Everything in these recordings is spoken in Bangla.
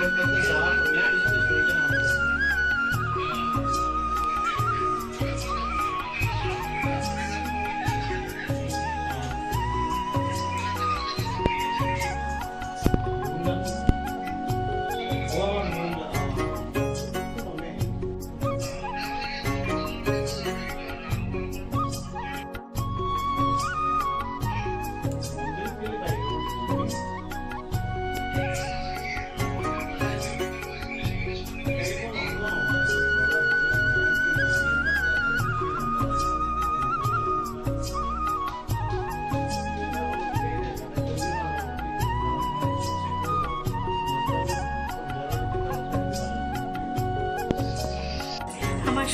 Yani bizim de söyleyeceğim.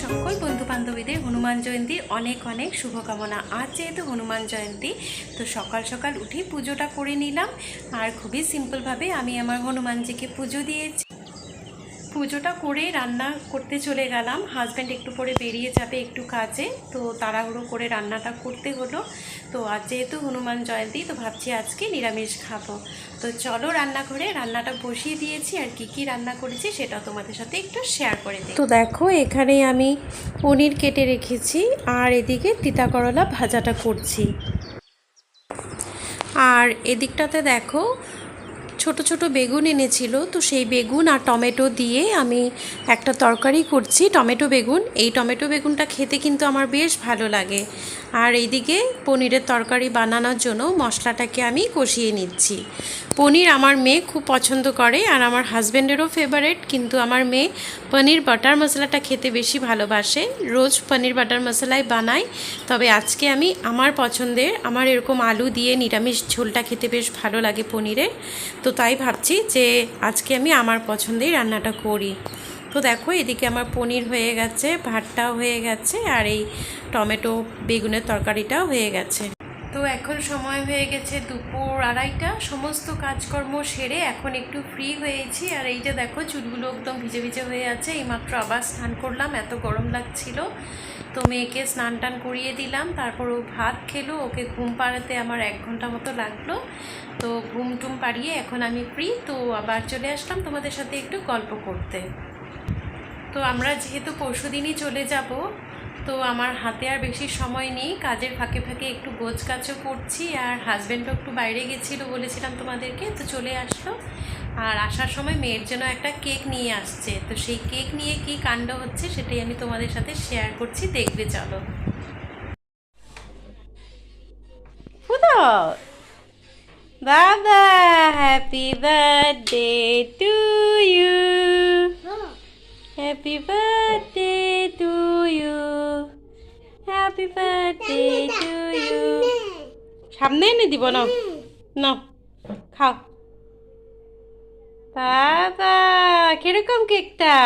সকল বন্ধু বান্ধবীদের হনুমান জয়ন্তী অনেক অনেক শুভকামনা। আজ যেহেতু হনুমান জয়ন্তী, তো সকাল সকাল উঠে পুজোটা করে নিলাম। আর খুবই সিম্পলভাবে আমি আমার হনুমানজিকে পুজো দিয়েছি। পুজোটা করে রান্না করতে চলে গেলাম। হাজব্যান্ড একটু পরে বেরিয়ে যাবে একটু কাজে, তো তাড়াহুড়ো করে রান্নাটা করতে হলো। তো আজ যেহেতু হনুমান জয়ন্তী, তো ভাবছি আজকে নিরামিষ খাব। তো চলো রান্নাঘরে রান্নাটা বসিয়ে দিয়েছি, আর কি কি রান্না করেছি সেটা তোমাদের সাথে একটু শেয়ার করে দিই। তো দেখো, এখানে আমি পনির কেটে রেখেছি, আর এদিকে তিতা করলা ভাজাটা করছি। আর এদিকটাতে দেখো ছোট ছোট বেগুন এনেছিল, তো সেই বেগুন আর টমেটো দিয়ে আমি একটা তরকারি করছি, টমেটো বেগুন। এই টমেটো বেগুনটা খেতে কিন্তু আমার বেশ ভালো লাগে। আর এইদিকে পনিরের তরকারি বানানোর জন্য মশলাটাকে আমি কষিয়ে নিচ্ছি। পনির আমার মেয়ে খুব পছন্দ করে আর আমার হাজব্যান্ডেরও ফেভারেট কিন্তু আমার মেয়ে পনির বাটার মশলাটা খেতে বেশি ভালোবাসে। রোজ পনির বাটার মশলাই বানাই, তবে আজকে আমি আমার পছন্দের, আমার এরকম আলু দিয়ে নিরামিষ ঝোলটা খেতে বেশ ভালো লাগে পনিরের। তো তাই ভাবছি যে আজকে আমি আমার পছন্দেই রান্নাটা করি। তো দেখো, এদিকে আমার পনির হয়ে গেছে, ভাতটাও হয়ে গেছে, আর এই টমেটো বেগুনের তরকারিটাও হয়ে গেছে। তো এখন সময় হয়ে গেছে দুপুর আড়াইটা। সমস্ত কাজকর্ম সেরে এখন একটু ফ্রি হয়েছি। আর এইটা দেখো, চুলগুলো একদম ভিজে ভিজে হয়ে আছে। এইমাত্র আবার স্নান করলাম, এত গরম লাগছিল। তো মেয়েকে স্নান টান করিয়ে দিলাম। তারপর ও ভাত খেলো। ওকে ঘুম পাড়াতে আমার এক ঘণ্টা মতো লাগল। তো ঘুম টুম পাড়িয়ে এখন আমি ফ্রি তো আবার চলে আসলাম তোমাদের সাথে একটু গল্প করতে। তো আমরা যেহেতু পরশু চলে যাব তো আমার হাতে আর বেশি সময় নেই কাজের ফাঁকে ফাঁকে একটু গোছ কাজও করছি আর হাজব্যান্ডও একটু বাইরে গেছিল বলেছিলাম তোমাদেরকে তো চলে আসলো। আর আসার সময় মেয়ের জন্য একটা কেক নিয়ে আসছে তো সেই কেক নিয়ে কি কাণ্ড হচ্ছে সেটাই আমি তোমাদের সাথে শেয়ার করছি দেখবে চলো। দাদা happy birthday to you happy birthday to you happy birthday to you সামনে এনে দিব না না খাও। বাবা কীরকম কেকটা?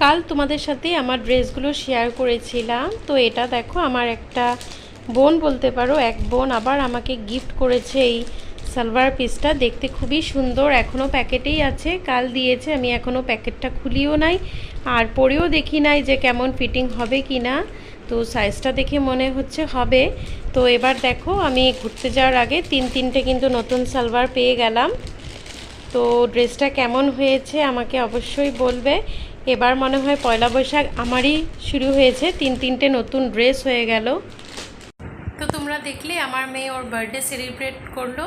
কাল তোমাদের সাথে আমার ড্রেসগুলো শেয়ার করেছিলাম। তো এটা দেখো, আমার একটা বোন বলতে পারো, এক বোন আবার আমাকে গিফট করেছে এই সালোয়ার পিসটা দেখতে খুবই সুন্দর। এখনও প্যাকেটেই আছে। কাল দিয়েছে, আমি এখনও প্যাকেটটা খুলিও নাই। আর পরেও দেখি নাই যে কেমন ফিটিং হবে কি না তো সাইজটা দেখে মনে হচ্ছে হবে। তো এবার দেখো, আমি ঘুরতে যাওয়ার আগে তিন তিনটে কিন্তু নতুন সালোয়ার পেয়ে গেলাম। তো ড্রেসটা কেমন হয়েছে আমাকে অবশ্যই বলবে। এবার মনে হয় পয়লা বৈশাখ আমারই শুরু হয়েছে। তিন তিনটে নতুন ড্রেস হয়ে গেল। দেখলে আমার মেয়ে ওর বার্থডে সেলিব্রেট করল।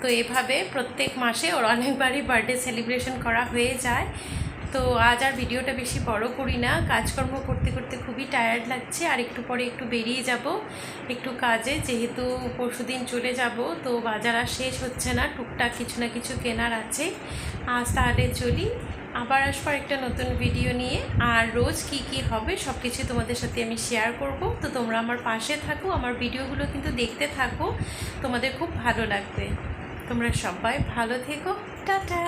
তো এভাবে প্রত্যেক মাসে ওর অনেকবারই বার্থডে সেলিব্রেশন করা হয়ে যায়। তো আজ আর ভিডিওটা বেশি বড় করি না। কাজকর্ম করতে করতে খুবই টায়ার্ড লাগছে, আর একটু পরে একটু বেরিয়ে যাব, একটু কাজে। যেহেতু পরশুদিন চলে যাব, তো বাজার আর শেষ হচ্ছে না, টুকটাক কিছু না কিছু কেনার আছে। আজ তাহলে চলি, আবার আসবার একটা নতুন ভিডিও নিয়ে। আর রোজ কি কি হবে সব কিছু তোমাদের সাথে আমি শেয়ার করব। তো তোমরা আমার পাশে থাকো, আমার ভিডিওগুলো কিন্তু দেখতে থাকো, তোমাদের খুব ভালো লাগবে। তোমরা সবাই ভালো থেকো, টাটা!